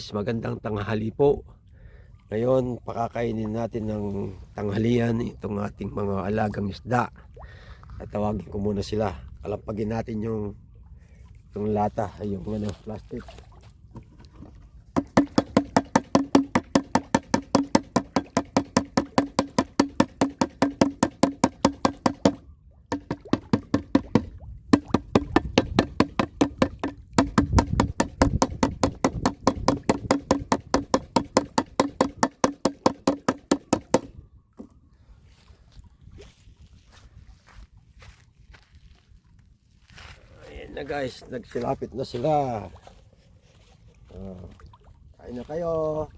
guys, magandang tanghali po. Ngayon, pakakainin natin ng tanghalian itong ating mga alagang isda. Tatawagin ko muna sila. Kalampagin natin yung yung lata, yung ano, plastic. Ayan na guys, nagsilapit na sila. Ah, kain na kayo.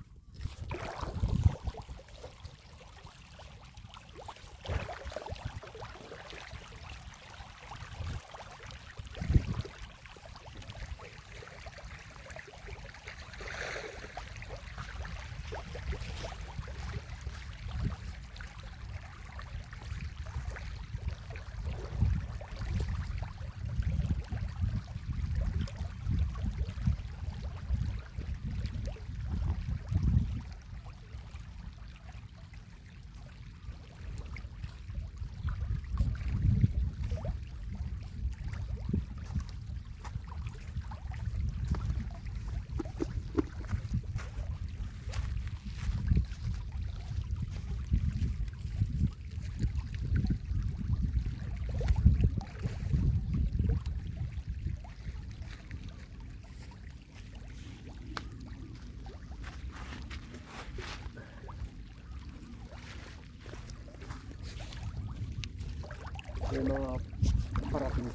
May mga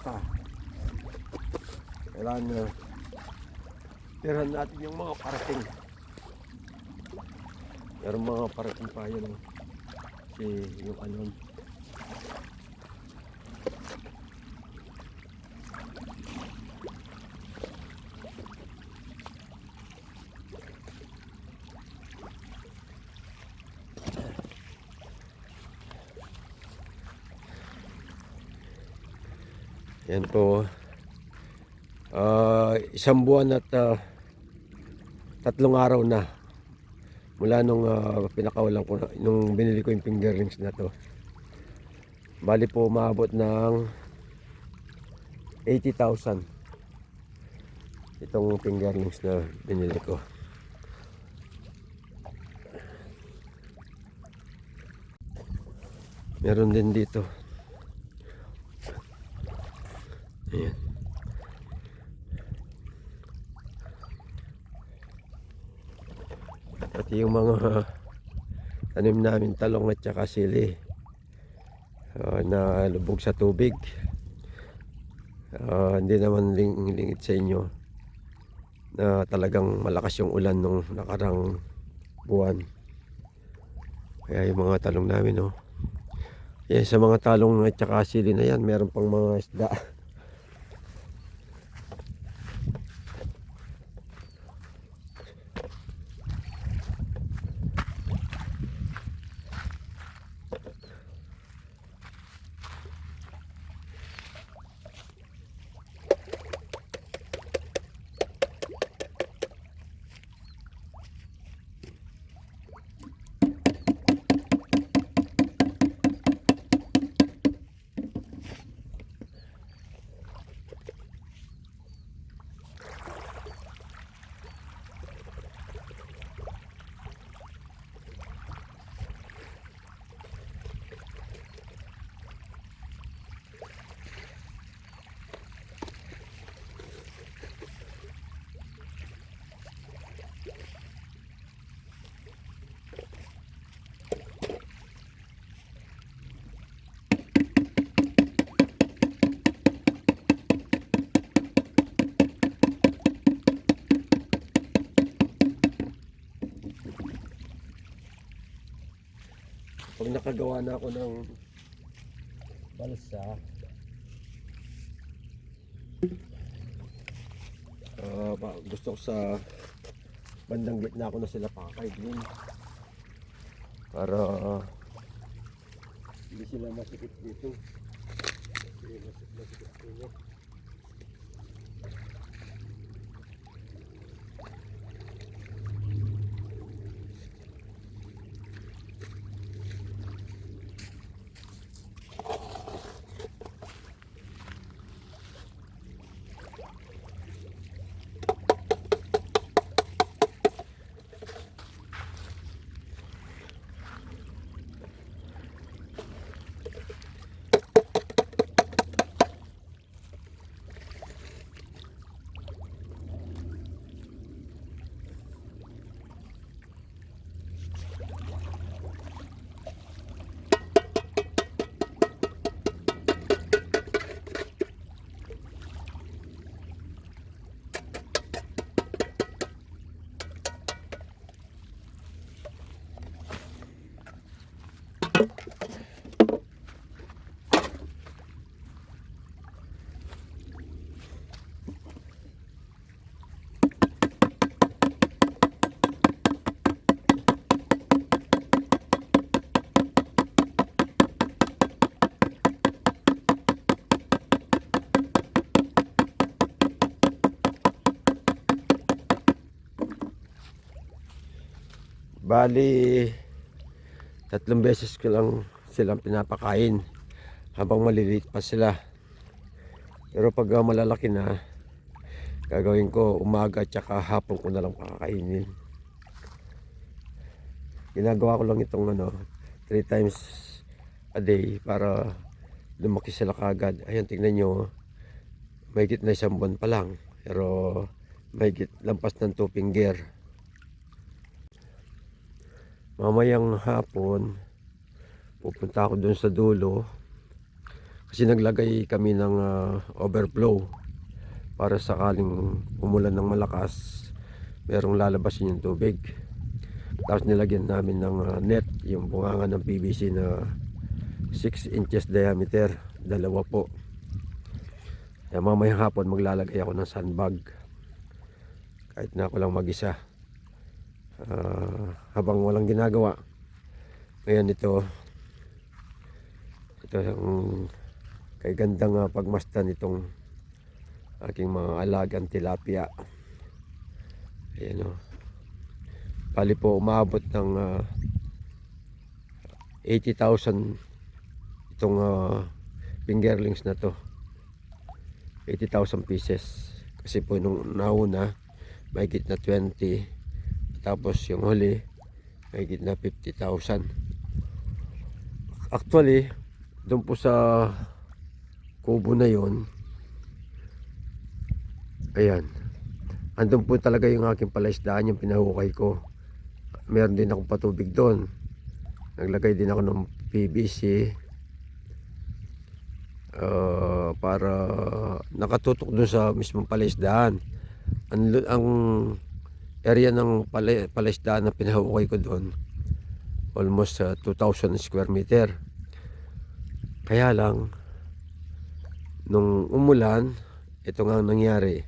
pa. Kailangan na tirahan natin yung mga parating. Meron mga parating pa yun. Si yung ano. Yan po. Ah, isang buwan at ah, tatlong araw na mula nung ah, pinakawalan ko nung binili ko yung fingerlings na to. Bali po umabot ng 80,000 itong fingerlings na binili ko. Meron din dito. Ayan. Pati yung mga tanim namin talong at saka sili ah, na lubog sa tubig. Ah, hindi naman ling lingit sa inyo na talagang malakas yung ulan nung nakarang buwan. Kaya yung mga talong namin, oh. Yan, sa mga talong at saka sili na yan, meron pang mga isda. Pag nakagawa na ako ng balsa, ba- gusto ko sa bandang gitna ko na sila pakakaidlin para ah, hindi sila masikip dito. Kasi masik masikip dito. Bali, tatlong beses ko lang silang pinapakain habang maliliit pa sila. Pero pag malalaki na, gagawin ko umaga at saka hapon ko na lang pakakainin. Ginagawa ko lang itong ano, three times a day para lumaki sila kagad. Ayan, tingnan nyo. May na isang buwan pa lang. Pero may lampas ng two finger. Mamayang hapon, pupunta ako dun sa dulo. Kasi naglagay kami ng ah, overflow para sakaling umulan ng malakas, merong lalabasin yung tubig. Tapos nilagyan namin ng ah, net, yung bunganga ng PVC na 6 inches diameter, dalawa po. Kaya mamayang hapon maglalagay ako ng sandbag. Kahit na ako lang mag-isa. Ah, habang walang ginagawa. Ngayon ito, ito yung kay gandang ah, pagmasdan itong aking mga alagang tilapia. Ayan o. Bali po umabot ng ah, 80,000 itong ah, fingerlings na to. 80,000 pieces. Kasi po nung nauna, mahigit na 20. Tapos yung huli, mahigit na 50,000. Actually, doon po sa kubo na yon ayan. Andun po talaga yung aking palaisdaan yung pinahukay ko. Meron din akong patubig doon naglagay din ako ng PVC uh, para nakatutok doon sa mismong palaisdaan. Ang, ang area ng pala, na pinahukay ko doon almost uh, 2,000 square meter. Kaya lang nung umulan ito nga ang nangyari.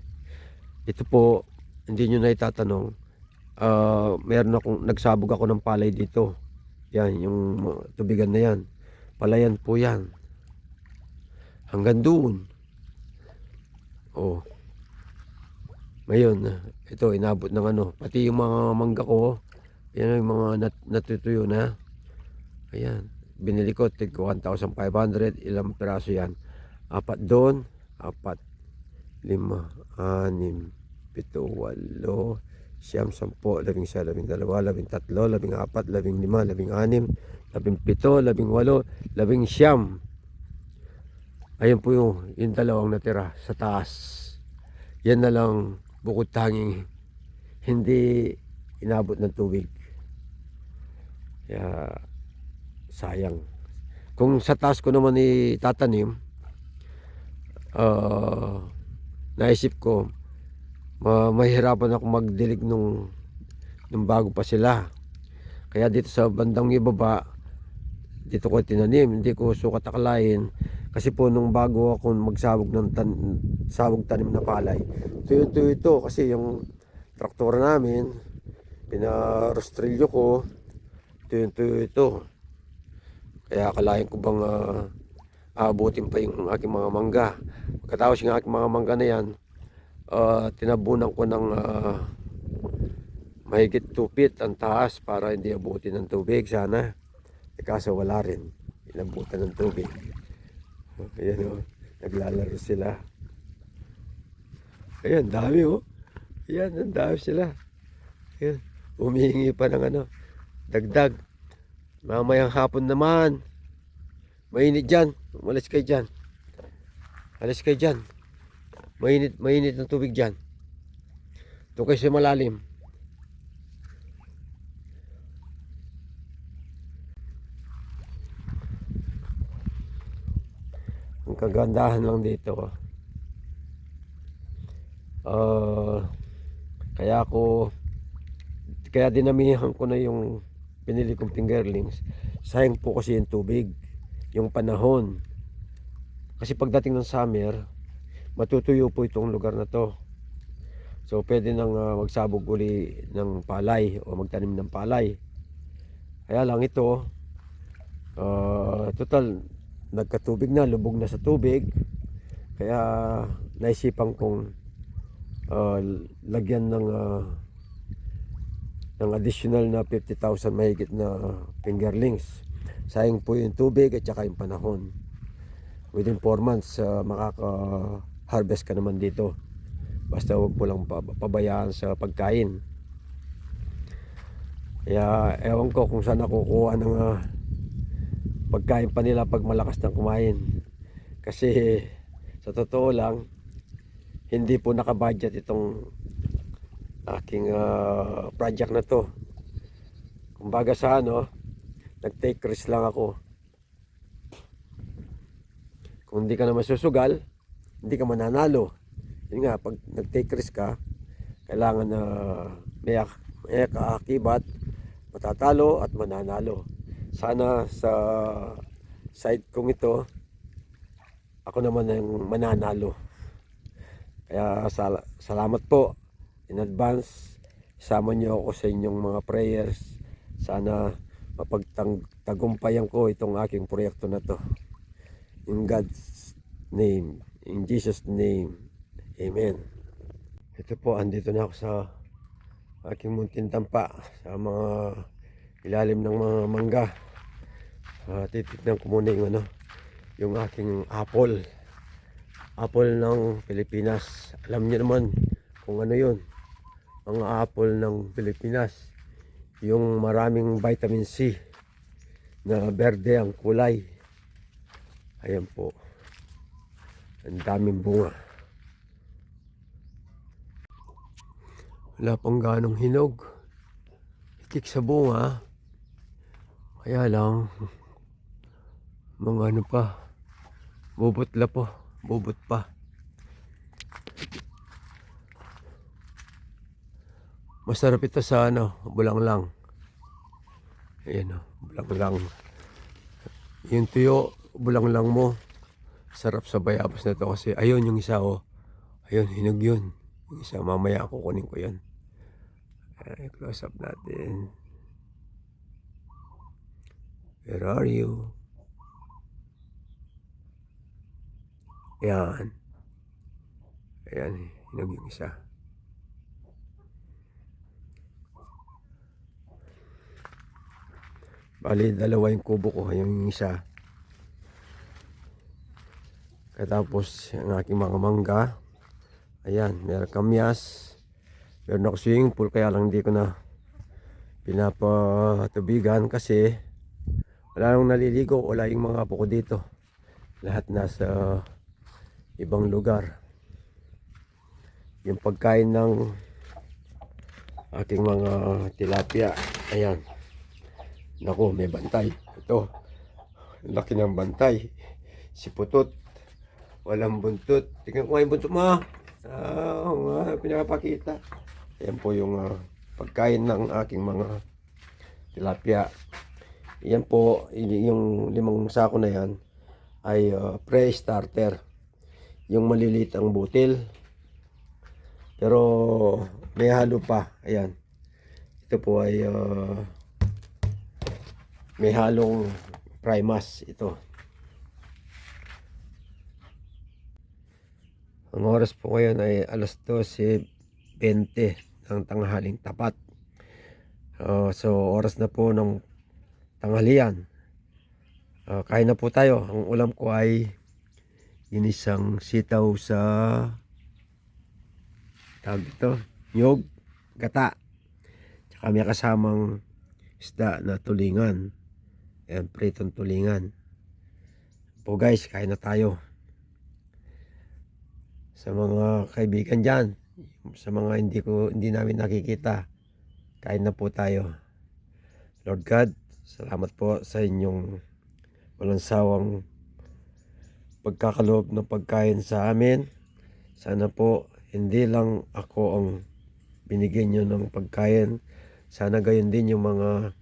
Ito po hindi nyo na itatanong uh, meron akong nagsabog ako ng palay dito. Yan yung tubigan na yan. Palayan po yan. Hanggang doon. Oh ngayon ito inabot ng ano pati yung mga mangga ko yan yung mga nat natutuyo na. Ayan binili ko tig 1,500 ilang piraso yan? Apat doon apat lima anim pito walo siyam sampo labing isa labing dalawa labing tatlo labing apat labing lima labing anim labing pito labing walo labing siyam. Ayun po yung, yung dalawang natira sa taas. Yan na lang bukod tanging hindi inabot ng tubig. Kaya sayang. Kung sa taas ko naman itatanim uh, naisip ko ma mahirapan ako magdilig nung nung bago pa sila. Kaya dito sa bandang ibaba dito ko tinanim hindi ko sukat akalain kasi po nung bago ako magsabog ng tan sabog tanim na palay tuyo tuyo ito kasi yung traktor namin pinarostrilyo ko tuyo tuyo ito. Kaya akalain ko bang uh, aabutin pa yung aking mga mangga. Pagkatapos yung aking mga mangga na yan uh, tinabunan ko ng uh, mahigit 2 feet ang taas para hindi abutin ng tubig sana. E kaso wala rin. Inabutan ng tubig ayan o oh, naglalaro sila. Ayan dami o oh. ayan ang dami sila. Ayan humihingi pa ng ano dagdag. Mamayang hapon naman. Mainit dyan. Umalis kayo dyan. Alis kayo dyan. Mainit mainit ng tubig dyan. Ito kayo sa malalim kagandahan lang dito. Uh, kaya ako kaya dinamihan ko na yung pinili kong fingerlings. Sayang po kasi yung tubig yung panahon. Kasi pagdating ng summer matutuyo po itong lugar na to. So pwede nang uh, magsabog uli ng palay o magtanim ng palay. Kaya lang ito uh, total nagkatubig na lubog na sa tubig kaya naisipan kong uh, lagyan ng uh, ng additional na 50,000 mahigit na fingerlings. Sayang po yung tubig at saka yung panahon. Within 4 months, uh, makaka-harvest ka naman dito. Basta huwag mo lang pa- pabayaan sa pagkain. Kaya ewan ko kung saan nakukuha ng ah, pagkain pa nila pag malakas ng kumain. Kasi sa totoo lang, hindi po nakabudget itong aking ah, project na to. Kumbaga sa ano, nag-take risk lang ako. Kung hindi ka na masusugal, hindi ka mananalo. Yun nga, pag nag-take risk ka, kailangan na may, ak- may kaakibat, matatalo at mananalo. Sana sa side kong ito, ako naman ang mananalo. Kaya sal- salamat po in advance. Sama niyo ako sa inyong mga prayers. Sana mapagtagumpayan ko itong aking proyekto na to. In God's name, in Jesus name. Amen. Ito po, andito na ako sa aking muntin tampa sa mga ilalim ng mga mangga. Uh, titignan ko muna yung ano, yung aking apple. Apple ng Pilipinas. Alam niyo naman kung ano yun. Mga apple ng Pilipinas. Yung maraming vitamin C na berde ang kulay. Ayan po. Ang daming bunga. Wala pang ganong hinog. Itik sa bunga. Kaya lang, mga ano pa, bubutla po, bubut pa. Masarap ito sa ano, bulang lang. Ayan o, bulang lang. Yung tuyo, bulang lang mo. Sarap sa bayabas na to kasi ayun yung isa oh. Ayun, hinog yun. Yung isa, mamaya kukunin ko yun. Ay, close up natin. Where are you? Ayan. Ayan, hinog yung isa. Bali, dalawa yung kubo ko, yung isa. Katapos, ang aking mga mangga. Ayan, meron kamyas. Meron ako swimming pool, kaya lang hindi ko na pinapatubigan kasi wala nang naliligo, wala yung mga apo ko dito. Lahat nasa ibang lugar. Yung pagkain ng aking mga tilapia, ayan. Naku, may bantay. Ito, laki ng bantay. Si Putot, walang buntot. Tingnan ko yung buntot mo. ah. Nga, pinapakita. Ayan po yung ah, pagkain ng aking mga tilapia. Yan po, yung limang sako na yan ay ah, pre-starter. Yung maliliit ang butil. Pero may halo pa. Ayan. Ito po ay ah, may halong primas ito. Ang oras po ngayon ay alas 12.20 ng tanghaling tapat. Ah, so oras na po ng tanghalian. Ah, kain na po tayo. Ang ulam ko ay ginisang sitaw sa tawag ito, nyog, gata. Tsaka may kasamang isda na tulingan. Ayan, pritong tulingan. Po guys, kain na tayo. Sa mga kaibigan dyan, sa mga hindi ko hindi namin nakikita, kain na po tayo. Lord God, salamat po sa inyong walang sawang pagkakaloob ng pagkain sa amin. Sana po hindi lang ako ang binigyan nyo ng pagkain. Sana gayon din yung mga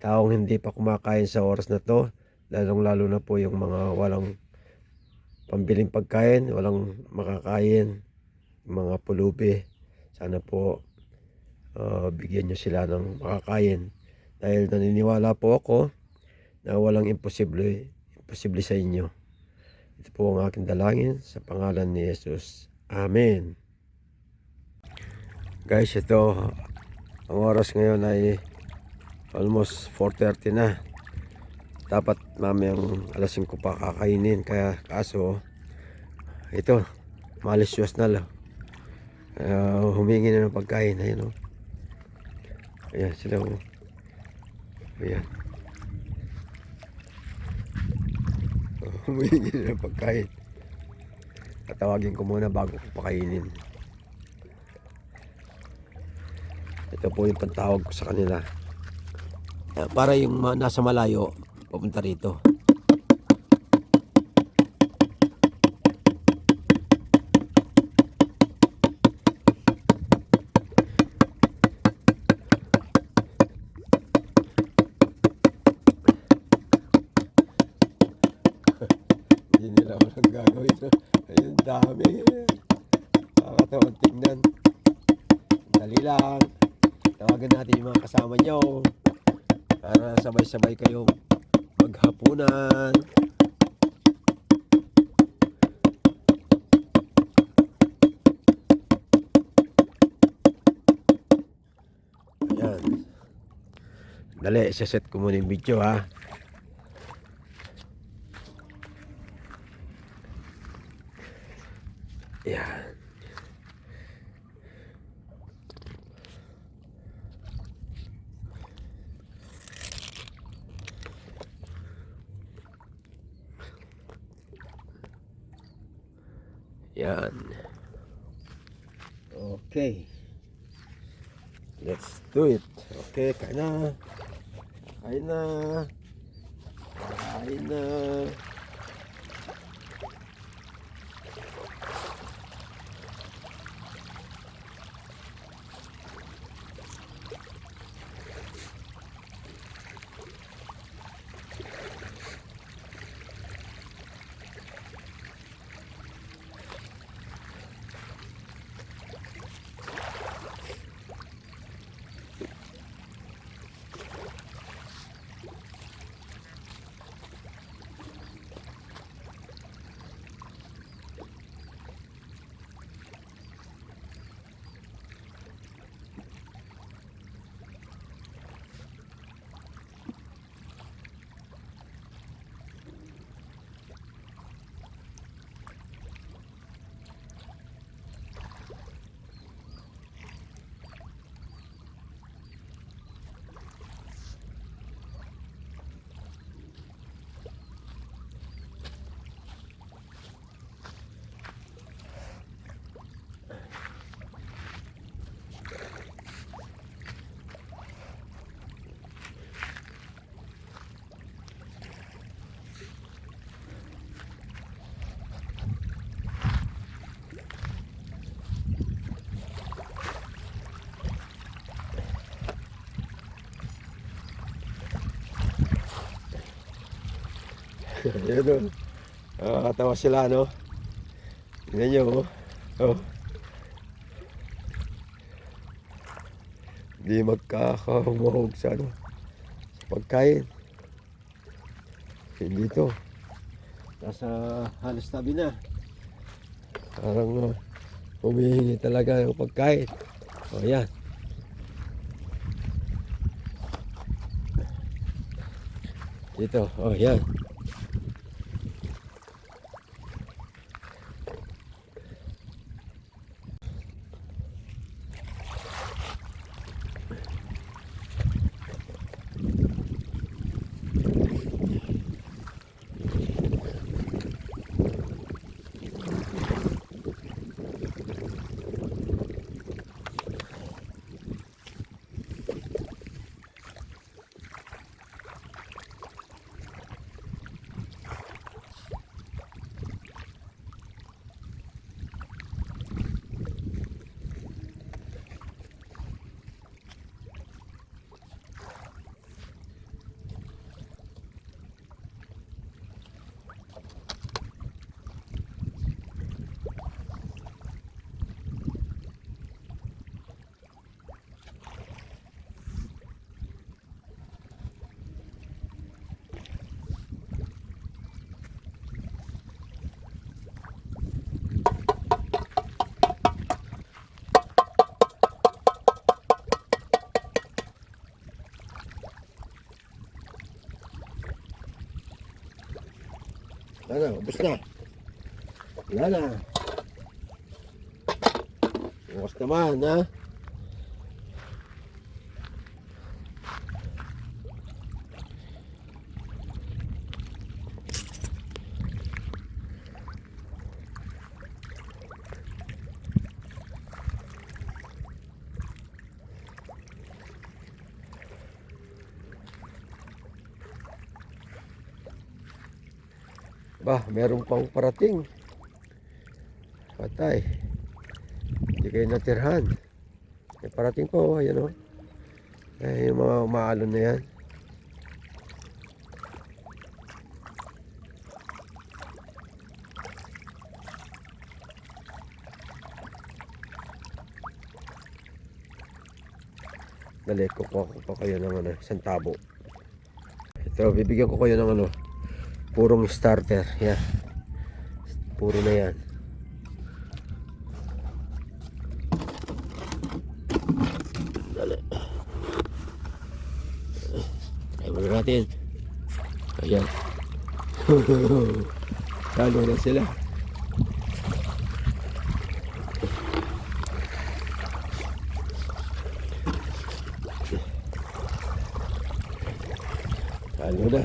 taong hindi pa kumakain sa oras na to. Lalong lalo na po yung mga walang pambiling pagkain, walang makakain, mga pulubi. Sana po ah, bigyan nyo sila ng makakain. Dahil naniniwala po ako na walang imposible, imposible sa inyo. Ito po ang aking dalangin sa pangalan ni Jesus. Amen. Guys, ito Ang oras ngayon ay almost 4.30 na. Dapat mamayang alas 5 pa kakainin. Kaya kaso, ito, malisyos na lang. Uh, humingi na ng pagkain. Ayan o. Ayan sila o. Ayan. Oh, humingi na ng pagkain. Tatawagin ko muna bago ko pakainin. Ito po yung pantawag ko sa kanila. Ah, Para yung nasa malayo, papunta rito. Hindi nila walang gagawin. Ayun, dami. Nakakatawang tingnan. Dali lang. Tawagan natin yung mga kasama nyo. Sabay-sabay kayong maghapunan. Ayan. Dali, set ko muna yung video ha. Okay, kain na. Kain na. Kain na. Yan o. Nakakatawa sila, no? Tingnan nyo, oh. oh. Hindi magkakahumahog sa ano. Sa pagkain. Hindi to. Nasa halos tabi na. Parang uh, humihingi talaga ng pagkain. O yan. Dito, oh yan. Wala na, ubos na. Wala na. Ubos naman, ha? Ba, meron pang parating. Patay. Hindi kayo natirhan. May parating po, ayan o. Eh, yung mga umaalon na yan. Dali, kukuha ko pa kayo ng ano, isang tabo. Ito, bibigyan ko kayo ng ano, purong starter. Yan. Puro na yan. Dali. Try muna natin. Ayan. Talo na sila. Talo na.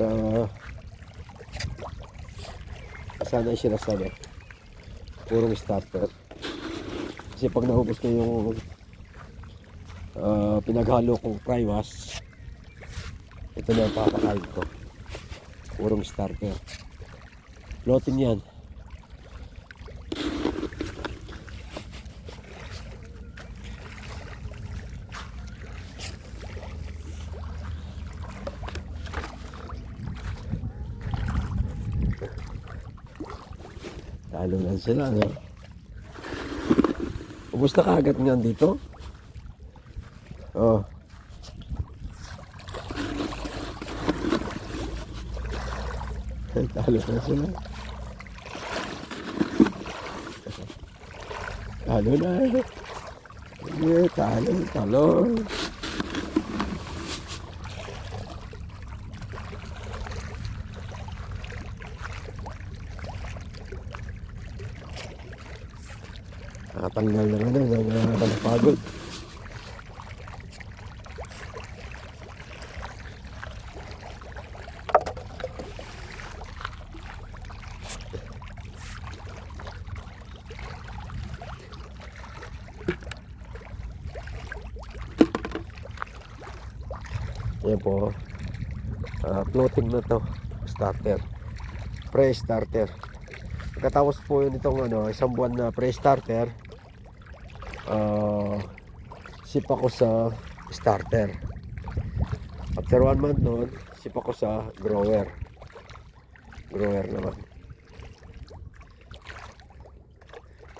para sana ano, purong starter kasi pag naubos na yung ah, pinaghalo kong wash ito na ang papakain ko. Purong starter floating yan Talo lang sila, no? Ubus na kaagad nga dito. Oh. Talo na sila. Talo na. Yeah, talo, talo. Nakatanggal na ano, ng uh, pagod. Yan po. ah, floating na to. Starter. Pre-starter. Pagkatapos po yun itong ano, isang buwan na pre-starter, ah sip ako sa starter. After one month noon, sip ako sa grower. Grower naman.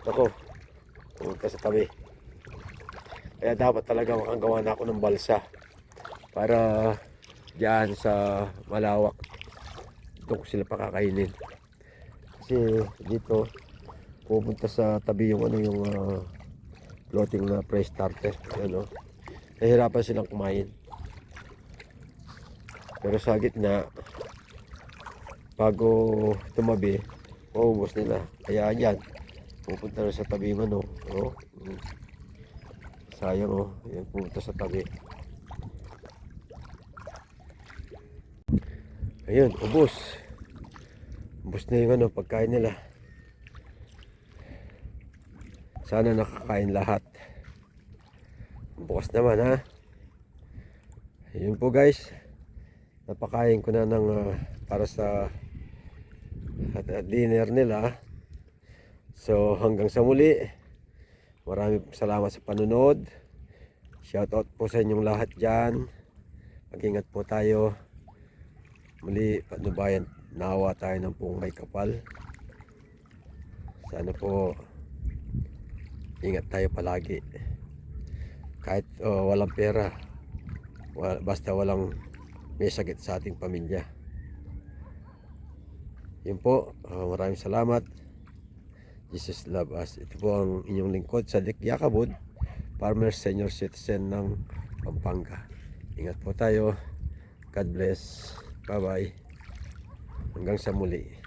Ako, pumunta sa tabi. Kaya dapat talaga makagawa na ako ng balsa para diyan sa malawak doon ko sila pakakainin kasi dito pupunta sa tabi yung ano yung ah, floating na press starter ano. Nahirapan silang kumain. Pero sa gitna bago tumabi maubos nila. Kaya yan pupunta na sa tabi man oh, oh. sayang oh yan pupunta sa tabi. Ayun ubos. Ubos na yung ano pagkain nila sana nakakain lahat. Bukas naman ha? Ayun po guys. Napakain ko na ng ah, para sa at, at dinner nila. So hanggang sa muli. Maraming salamat sa panunod shout out po sa inyong lahat dyan. Mag-ingat po tayo. Muli patnubayan nawa tayo ng pong may kapal. Sana po ingat tayo palagi kahit oh, walang pera wa- basta walang may sakit sa ating pamilya yun po ah, maraming salamat Jesus love us ito po ang inyong lingkod sa Yakabud Farmer Senior Citizen ng Pampanga Ingat po tayo. God bless. Bye bye. Hanggang sa muli.